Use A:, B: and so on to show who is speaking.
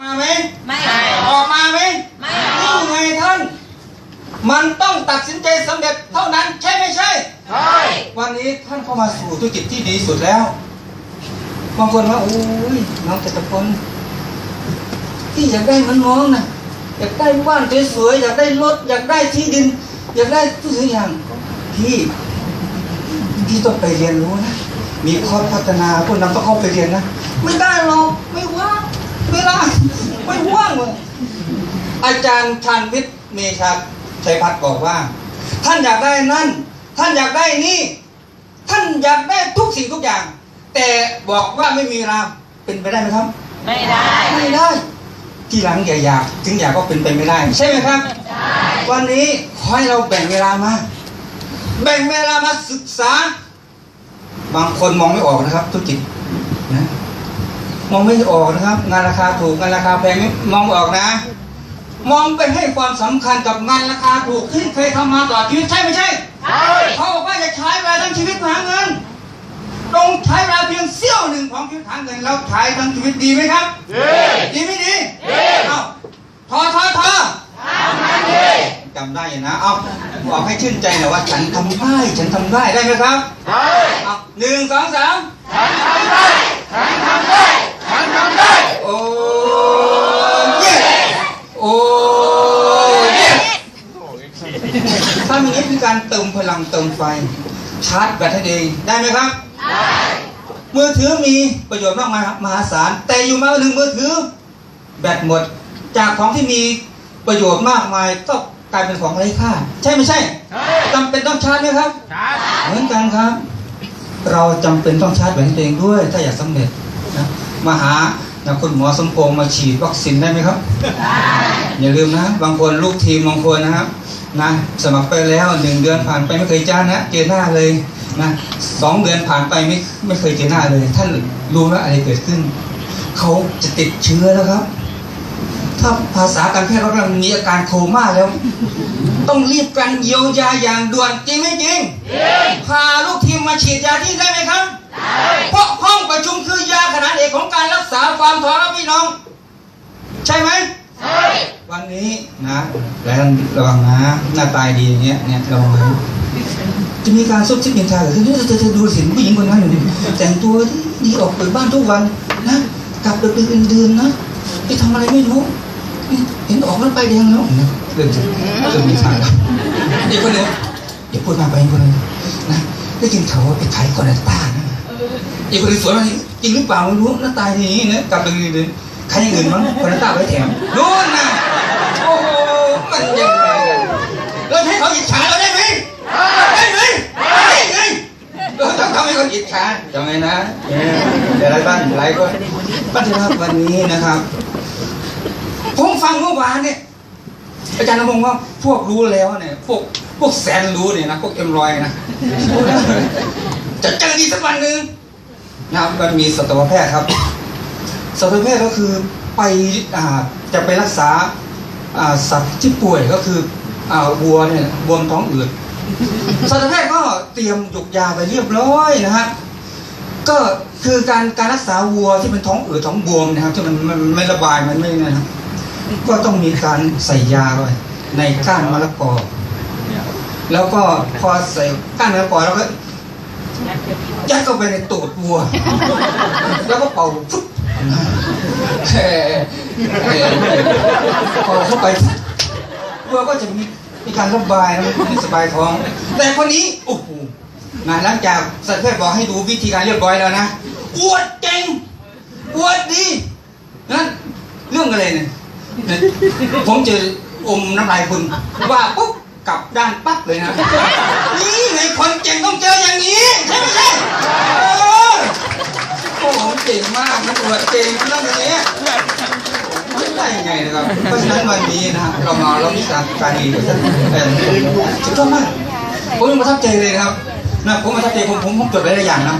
A: มาไหม
B: ไม่
A: ออกมาไหม
B: ไม่
A: นี่ไงท่าน มันต้องตัดสินใจสำเร็จเท่านั้นใช่ไม่ใช่
B: ใช่
A: วันนี้ท่านเข้ามาสู่ธุรกิจที่ดีสุดแล้วบางคนว่าโอ้ยน้องเจตพลที่อยากได้เหมันน้องนะอยากได้บ้านสวยๆอยากได้รถอยากได้ที่ดิน อยากได้ทุกสิ่งอย่างพี่พี่ต้องไปเรียนรู้นะมีคอร์สพัฒนาผู้นำต้องเข้าไปเรียนนะไม่ได้หรอกไม่ว่า งไม่ได้ไม่ว่างเลยอาจารย์ชันวิทย์เมชาชัยพัฒน์บอกว่า ท่านอยากได้นั่น ท่านอยากได้นี่ ท่านอยากได้ทุกสิ่งทุกอย่าง แต่บอกว่าไม่มีเวลาเป็นไปได้ไหมครับ
B: ไม่ได้
A: ไม่ได้ ทีหลังอย่าอยากถึงอยากก็เป็นไปไม่ได้ ใช่ไหมครับ
B: ใช่
A: วันนี้ขอให้เราแบ่งเวลามา แบ่งเวลามาศึกษา บางคนมองไม่ออกนะครับ ธุรกิจนะ มองไม่ออกนะครับ งานราคาถูกงานราคาแพงไม่มองไม่ออกนะ มองไปให้ความสำคัญกับงานราคาถูกที่เคยทำมาตลอดชีวิตใช่ไม่ใช่
B: ใช่
A: เขาบอกว่าจะใช้เวลาทั้งชีวิตหาเงินต้องใช้เวลาเพียงเสี้ยวหนึ่งของชีวิตหาเงินแล้วใช้ทั้งชีวิตดีไหมครับดีไม่ดีเอ้าทอทอทอ
B: ทำมันดี
A: จำได้อยู่นะ เอาบอกให้ชื่นใจหน่อยว่าฉันทำได้ ฉันทำได้ ได้ไหมครับ
B: ใช่
A: เอาหนึ่งสองสาม
B: ฉันทำได้ฉันทำได้ฉันทำได้
A: โอ้เย้โอ้เย้ถ้ามีนี้คือการ เติมพลังเติมไฟ ชาร์จแบตให้ดีได้ไหมครับ
B: ได้
A: มือถือมีประโยชน์มากมายครับมหาศาล แต่อยู่มาวันหนึ่งมือถือ แบตหมด จากของที่มีประโยชน์มากมายก็กลายเป็นของไร้ค่า ใช่ไม่ใช่
B: ใช่
A: จำเป็นต้องชาร์จไหมครับ
B: ใช่
A: เหมือนกันครับ เราจำเป็นต้องชาร์จแบตตัวเองด้วย ถ้าอยากสำเร็จนะมาหานะคุณหมอสมพงษ์มาฉีดวัคซีนได้ไหมครับ
B: ได้
A: อย่าลืมนะ บางคนลูกทีมบางคนนะครับ นะสมัครไปแล้วหนึ่งเดือนผ่านไปไม่เคยจ้านะเจอหน้าเลยนะสองเดือนผ่านไปไม่ไม่เคยเจอหน้าเลย ท่านรู้ว่าอะไรเกิดขึ้น เขาจะติดเชื้อแล้วครับ ถ้าภาษาการแพทย์เราเรียกว่ามีอาการโคม่าแล้ว ต้องรีบกันเยียวยาอย่างด่วนจริงไหมจริงพาลูกทีมมาฉีดยาที่ได้ไหมครับเพราะห้องประชุมคือยาขนาดเอกของการรักษาความท้องครับพี่น้อง ใช่ไหม วันนี้นะแล้วระวังนะหน้าตายดีอย่างเงี้ยเนี่ยระวังนะจะมีการซุบซิบนินทาเกิดขึ้นเธอเธอดูสิผู้หญิงคนนั้นอยู่ดิแต่งตัวดีดีออกไปบ้านทุกวันนะกลับดึกดึกดื่นๆนะไปทำอะไรไม่รู้เห็นออกรถไปแดงแล้วนะเริ่มจะเริ่มนินทาแล้วอีกคนหนึงอย่าพูดมากไปอีกคนหนึงนะได้ยินเขาวว่าไปขายคอนเนตต้านะอีกคนหนึงสวยมากจริงหรือเปล่าไม่รู้หน้าตายดีอย่างนี้นะกลับดึกดื่นๆใครอย่างอื่นมั้งคอนเนตต้าไว้แถมนู่นนะ โอ้โห มันยังไงกันเราให้เขา อิจฉาเราได้ไหมได้ไหมได้ไงเราต้องทำให้เขาอิจฉาจำไงนะแต่ไรบ้านไรก็ปัจจุบันวันนี้นะครับผมฟังเมื่อวานเนี่ยอาจารย์นรงค์ว่าพวกรู้แล้วเนี่ยพวกพวกแสนรู้เนี่ยนะพวกเอ็มรอยนะจะเจอดีสักวันหนึ่งนะครับมันมีสัตวแพทย์ครับสัตวแพทย์ก็คือไปอ่าจะไปรักษาอ่าสัตว์ที่ป่วยก็คือ อ่าวัวเนี่ยบวมท้องอืดสัตวแพทย์ก็เตรียมหยุกยาไปเรียบร้อยนะฮะก็คือการการรักษาวัวที่เป็นท้องอืดท้องบวมนะครับที่มันมันไม่ระบายมันไม่นะครับก็ต้องมีการใส่ยาไปในก้านมะละกอแล้วก็พอใส่ก้านมะละกอแล้วก็ยัดเข้าไปในตูดวัว แล้วก็เป่าฟุ๊บเอ่อเอ่อเป่าเข้าไป วัวก็จะมีมีการระบายนะมันสบายท้อง แต่คนนี้โอ้โหนะหลังจากสัตวแพทย์บอกให้ดูวิธีการเรียบร้อยแล้วนะอวดเก่งอวดดีนั่นเรื่องอะไรเนี่ยผมเจออมน้ำลายคุณว่าปุ๊บกลับด้านปั๊บเลยนะ นี่ไงคนเก่งต้องเจออย่างนี้ ใช่ไหมใช่โอ้โหเก่งมากนะตัวเก่งต้องอย่างนี้ไม่ได้ยังไง นะครับ เพราะฉะนั้นวันนี้นะครับเรามาเรามีการการดีกับท่านแต่สุดยอดมากผมยังประทับใจเลยนะครับนะผมประทับใจผมผมผมจดหลายๆอย่างนะ